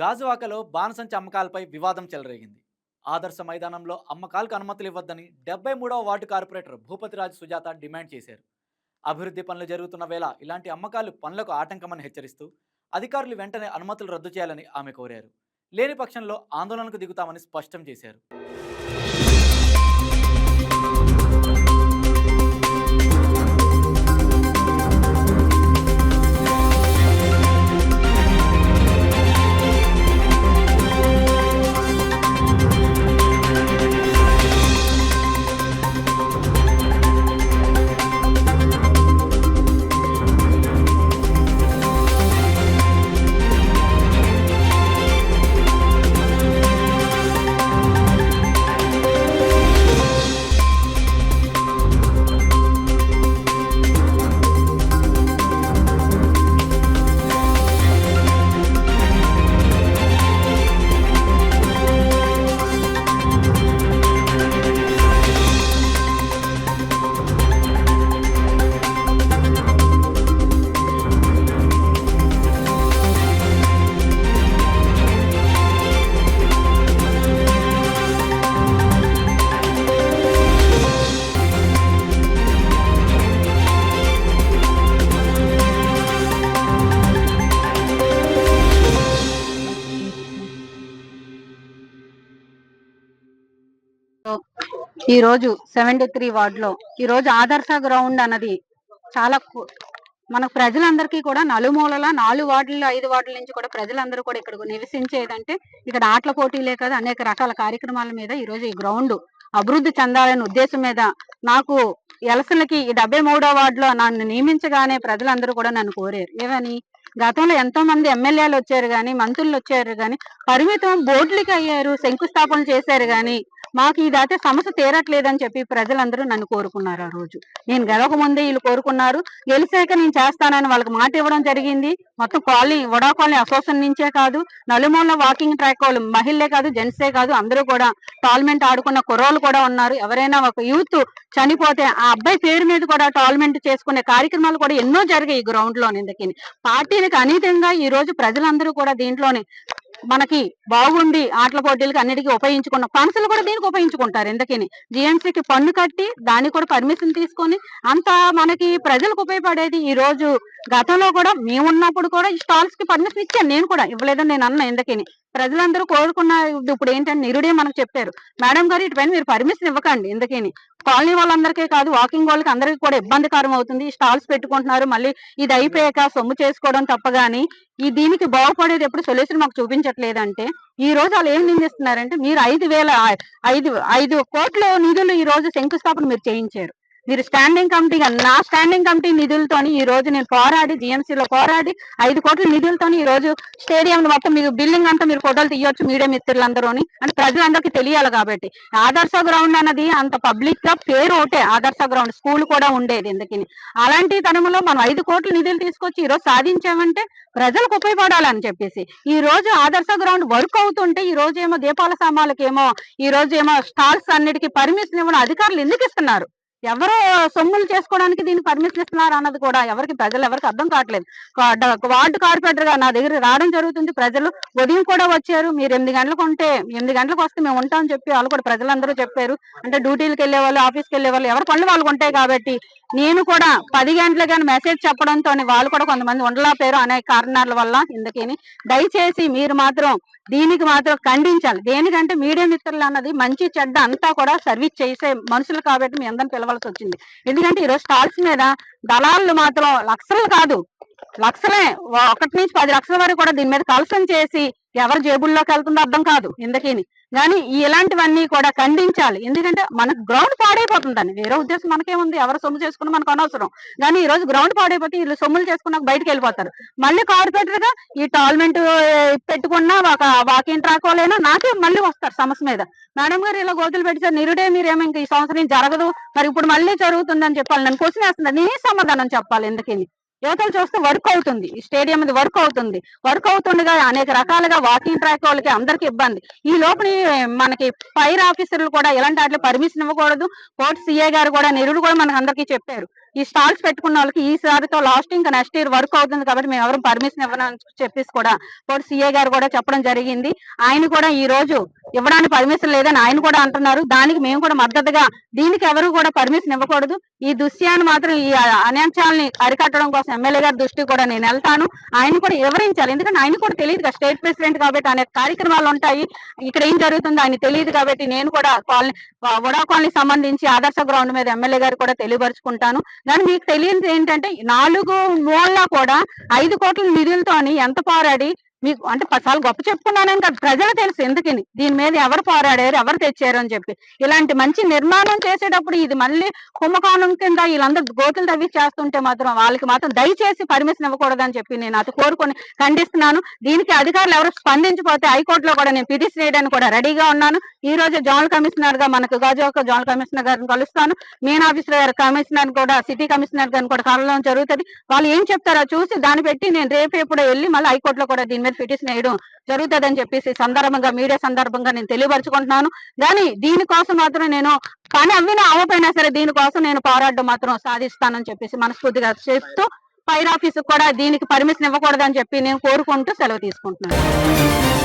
గాజువాకలో బాణసంచ అమ్మకాలపై వివాదం చెలరేగింది. ఆదర్శ మైదానంలో అమ్మకాలకు అనుమతులు ఇవ్వద్దని డెబ్బై మూడవ ward corporator Bhupathiraju Sujatha demand చేశారు. అభివృద్ధి పనులు జరుగుతున్న వేళ ఇలాంటి అమ్మకాలు పనులకు ఆటంకమని హెచ్చరిస్తూ అధికారులు వెంటనే అనుమతులు రద్దు చేయాలని ఆమె కోరారు. లేని పక్షంలో ఆందోళనకు దిగుతామని స్పష్టం చేశారు. ఈ రోజు సెవెంటీ త్రీ వార్డ్లో ఈ రోజు ఆదర్శ గ్రౌండ్ అన్నది చాలా మన ప్రజలందరికీ కూడా నలుమూలల నాలుగు వార్డులు ఐదు వార్డుల నుంచి కూడా ప్రజలందరూ కూడా ఇక్కడ నివసించేదంటే ఇక్కడ ఆటల పోటీలే కదా అనేక రకాల కార్యక్రమాల మీద ఈ రోజు ఈ గ్రౌండ్ అభివృద్ధి చెందాలనే ఉద్దేశం మీద నాకు ఎలసలకి ఈ డెబ్బై మూడో వార్డులో నన్ను నియమించగానే ప్రజలందరూ కూడా నన్ను కోరారు. ఏమని గతంలో ఎంతో మంది ఎమ్మెల్యేలు వచ్చారు కానీ మంత్రులు వచ్చారు కానీ పరిమితం బోర్డులకి అయ్యారు శంకుస్థాపన చేశారు కానీ మాకు ఇదైతే సమస్య తీరట్లేదని చెప్పి ప్రజలందరూ నన్ను కోరుకున్నారు ఆ రోజు. నేను గెలవక ముందే వీళ్ళు కోరుకున్నారు. గెలిచాక నేను చేస్తానని వాళ్ళకి మాట ఇవ్వడం జరిగింది. మొత్తం కాలనీ వడా కాలనీ అసోసియేషన్ నుంచే కాదు నలుమూల వాకింగ్ ట్రాక్ వాళ్ళు మహిళలే కాదు జెంట్సే కాదు అందరూ కూడా టాల్మెంట్ ఆడుకున్న కుర్రోళ్ళు కూడా ఉన్నారు. ఎవరైనా ఒక యూత్ చనిపోతే ఆ అబ్బాయి పేరు మీద కూడా టాల్మెంట్ చేసుకునే కార్యక్రమాలు కూడా ఎన్నో జరిగాయి ఈ గ్రౌండ్లోని ఇందుకని పార్టీలకు అనీతంగా ఈ రోజు ప్రజలందరూ కూడా దీంట్లోని మనకి బాగుండి ఆటల పోటీలకి అన్నిటికీ ఉపయోగించుకున్న ఫండ్స్ కూడా దీనికి ఉపయోగించుకుంటారు ఎందుకని? జిఎంసీకి పన్ను కట్టి దానికి కూడా పర్మిషన్ తీసుకొని అంత మనకి ప్రజలకు ఉపయోగపడేది ఈ రోజు గతంలో కూడా మేము ఉన్నప్పుడు కూడా ఈ స్టాల్స్కి పర్మిషన్ ఇచ్చాను నేను కూడా. ఇవ్వలేదని నేను అన్నా ఎందుకని? ప్రజలందరూ కోరుకున్న ఇప్పుడు ఏంటంటే నిరుడే మనకు చెప్పారు. మేడం గారు ఇటుపైన మీరు పర్మిషన్ ఇవ్వకండి ఎందుకని? కాలనీ వాళ్ళందరికీ కాదు వాకింగ్ వాళ్ళకి అందరికీ కూడా ఇబ్బందికరం అవుతుంది. స్టాల్స్ పెట్టుకుంటున్నారు మళ్ళీ ఇది అయిపోయాక సొమ్ము చేసుకోవడం తప్ప గాని ఈ దీనికి బాగుపడేది ఎప్పుడు సొల్యూషన్ మాకు చూపించట్లేదంటే ఈ రోజు వాళ్ళు ఏం నిందిస్తున్నారంటే మీరు ఐదు వేల ఐదు ఐదు కోట్ల నిధులు ఈ రోజు శంకుస్థాపన మీరు చేయించారు. మీరు స్టాండింగ్ కమిటీ నా స్టాండింగ్ కమిటీ నిధులతోని ఈ రోజు నేను పోరాడి జిఎంసీలో లో పోరాడి ఐదు కోట్ల నిధులతోని ఈ రోజు స్టేడియం మొత్తం మీరు బిల్డింగ్ అంతా మీరు ఫోటోలు తీయొచ్చు మీడియా మిత్రులందరూ అంటే ప్రజలందరికీ తెలియాలి కాబట్టి. ఆదర్శ గ్రౌండ్ అన్నది అంత పబ్లిక్గా పేరు ఒకటే ఆదర్శ గ్రౌండ్. స్కూల్ కూడా ఉండేది ఎందుకని. అలాంటి తరంలో మనం ఐదు కోట్ల నిధులు తీసుకొచ్చి ఈ రోజు సాధించామంటే ప్రజలకు ఉపయోగపడాలని చెప్పేసి. ఈ రోజు ఆదర్శ గ్రౌండ్ వర్క్ అవుతుంటే ఈ రోజు ఏమో దీపాల సామాన్లకేమో ఈ రోజు ఏమో స్టాల్స్ అన్నిటికీ పర్మిషన్ ఇవ్వడం అధికారులు ఎందుకు ఇస్తున్నారు? ఎవరు సొమ్ములు చేసుకోవడానికి దీన్ని పర్మిషన్ ఇస్తున్నారు అన్నది కూడా ఎవరికి ప్రజలు ఎవరికి అర్థం కావట్లేదు. వార్డు కార్పొరేటర్గా నా దగ్గర రావడం జరుగుతుంది. ప్రజలు ఉదయం కూడా వచ్చారు. మీరు ఎనిమిది గంటలకు ఉంటే ఎనిమిది గంటలకు వస్తే మేము ఉంటామని చెప్పి వాళ్ళు కూడా ప్రజలందరూ చెప్పారు. అంటే డ్యూటీలకు వెళ్ళే వాళ్ళు ఆఫీస్కి వెళ్ళే వాళ్ళు ఎవరి పనులు వాళ్ళకు ఉంటాయి కాబట్టి నేను కూడా పది గంటలకు కానీ మెసేజ్ చెప్పడంతో వాళ్ళు కూడా కొంతమంది ఉండలేకపోయారు అనే కారణాల వల్ల ఇందుకని. దయచేసి మీరు మాత్రం దీనికి మాత్రం ఖండించాలి. దేనికంటే మీడియా మిత్రులు అన్నది మంచి చెడ్డ అంతా కూడా సర్వీస్ చేసే మనుషులు కాబట్టి మీ అందరిని పిలవాల్సి వచ్చింది. ఎందుకంటే ఈరోజు స్టాల్స్ మీద దళాలు మాత్రం లక్షలు కాదు. లక్షలే. ఒకటి నుంచి పది లక్షల వరకు కూడా దీని మీద కలసం చేసి ఎవరి జేబుల్లోకి వెళ్తుందో అర్థం కాదు. ఇందుకని కానీ ఇలాంటివన్నీ కూడా ఖండించాలి. ఎందుకంటే మనకు గ్రౌండ్ పాడైపోతుందని వేరే ఉద్దేశం మనకేముంది? ఎవరు సొమ్ము చేసుకున్న మనకు అనవసరం. కానీ ఈ రోజు గ్రౌండ్ పాడైపోతే వీళ్ళు సొమ్ములు చేసుకున్నాక బయటకు వెళ్ళిపోతారు. మళ్ళీ కార్పొరేటర్గా ఈ టాల్మెంట్ పెట్టుకున్న ఒక వాకింగ్ ట్రాక్ వాళ్ళైనా నాకే మళ్ళీ వస్తారు సమస్య మీద. మేడం గారు ఇలా గోతులు పెట్టారు నిరుడే మీరేమో ఇంకా ఈ సంవత్సరం జరగదు. మరి ఇప్పుడు మళ్ళీ జరుగుతుందని చెప్పాలి. నన్ను క్వశ్చన్ వేస్తుంది నేనే సమాధానం చెప్పాలి? ఎందుకని? యువతలు చూస్తే వర్క్ అవుతుంది. ఈ స్టేడియం అది వర్క్ అవుతుంది. వర్క్ అవుతుండగా అనేక రకాలుగా వాకింగ్ ట్రాక్ వాళ్ళకి అందరికి ఇబ్బంది. ఈ లోపల మనకి ఫైర్ ఆఫీసర్లు కూడా ఇలాంటి వాటిలో పర్మిషన్ ఇవ్వకూడదు. కోర్టు సిఏ గారు కూడా నిరుడు కూడా మనకు అందరికీ చెప్పారు. ఈ స్టాల్స్ పెట్టుకున్న వాళ్ళకి ఈ సారితో లాస్ట్ ఇంకా నెక్స్ట్ ఇయర్ వర్క్ అవుతుంది కాబట్టి మేము ఎవరు పర్మిషన్ ఇవ్వనని చెప్పేసి కూడా సీఏ గారు కూడా చెప్పడం జరిగింది. ఆయన కూడా ఈ రోజు ఇవ్వడానికి పర్మిషన్ లేదని ఆయన కూడా అంటున్నారు. దానికి మేము కూడా మద్దతుగా దీనికి ఎవరు కూడా పర్మిషన్ ఇవ్వకూడదు. ఈ దృశ్యాన్ని మాత్రం ఈ అన్యాంశాలని అరికట్టడం కోసం ఎమ్మెల్యే గారి దృష్టికి కూడా నేను వెళ్తాను. ఆయన కూడా వివరించాలి. ఎందుకంటే ఆయన కూడా తెలియదు కదా స్టేట్ ప్రెసిడెంట్ కాబట్టి అనేక కార్యక్రమాలు ఉంటాయి. ఇక్కడ ఏం జరుగుతుందో ఆయన తెలియదు కాబట్టి నేను కూడా కాలనీ వడా కాలనీ సంబంధించి ఆదర్శ గ్రౌండ్ మీద ఎమ్మెల్యే గారు కూడా తెలియపరుచుకుంటాను. కానీ మీకు తెలియదు ఏంటంటే నాలుగు మూల కూడా ఐదు కోట్ల నిధులతోని ఎంత పోరాడి మీకు అంటే చాలా గొప్ప చెప్పుకున్నానని కాదు ప్రజలు తెలుసు ఎందుకని. దీని మీద ఎవరు పోరాడారు ఎవరు తెచ్చారు అని చెప్పి. ఇలాంటి మంచి నిర్మాణం చేసేటప్పుడు ఇది మళ్ళీ కుంభకోణం కింద వీళ్ళందరూ గోతులు తవ్వి చేస్తుంటే మాత్రం వాళ్ళకి మాత్రం దయచేసి పర్మిషన్ ఇవ్వకూడదని చెప్పి నేను అది కోరుకొని ఖండిస్తున్నాను. దీనికి అధికారులు ఎవరు స్పందించిపోతే హైకోర్టులో కూడా నేను పిటిషన్ వేయడానికి కూడా రెడీగా ఉన్నాను. ఈ రోజు జోనల్ కమిషనర్గా మనకు గాజువాక జోనల్ కమిషనర్ గారిని కలుస్తాను. మెయిన్ ఆఫీసర్ గారు కమిషనర్ కూడా సిటీ కమిషనర్ గారిని కూడా కలవడం జరుగుతుంది. వాళ్ళు ఏం చెప్తారో చూసి దాన్ని పెట్టి నేను రేపు ఎప్పుడో వెళ్ళి మళ్ళీ హైకోర్టులో కూడా దీని మీద పిటిషన్ వేయడం జరుగుతుందని చెప్పేసి సందర్భంగా మీడియా సందర్భంగా నేను తెలియపరచుకుంటున్నాను. కానీ దీనికోసం మాత్రం నేను కానీ అవి అవ్వపోయినా సరే దీనికోసం నేను పోరాటం మాత్రం సాధిస్తానని చెప్పేసి మనస్ఫూర్తిగా చెప్తూ ఫైర్ ఆఫీస్ కూడా దీనికి పర్మిషన్ ఇవ్వకూడదని చెప్పి నేను కోరుకుంటూ సెలవు తీసుకుంటున్నాను.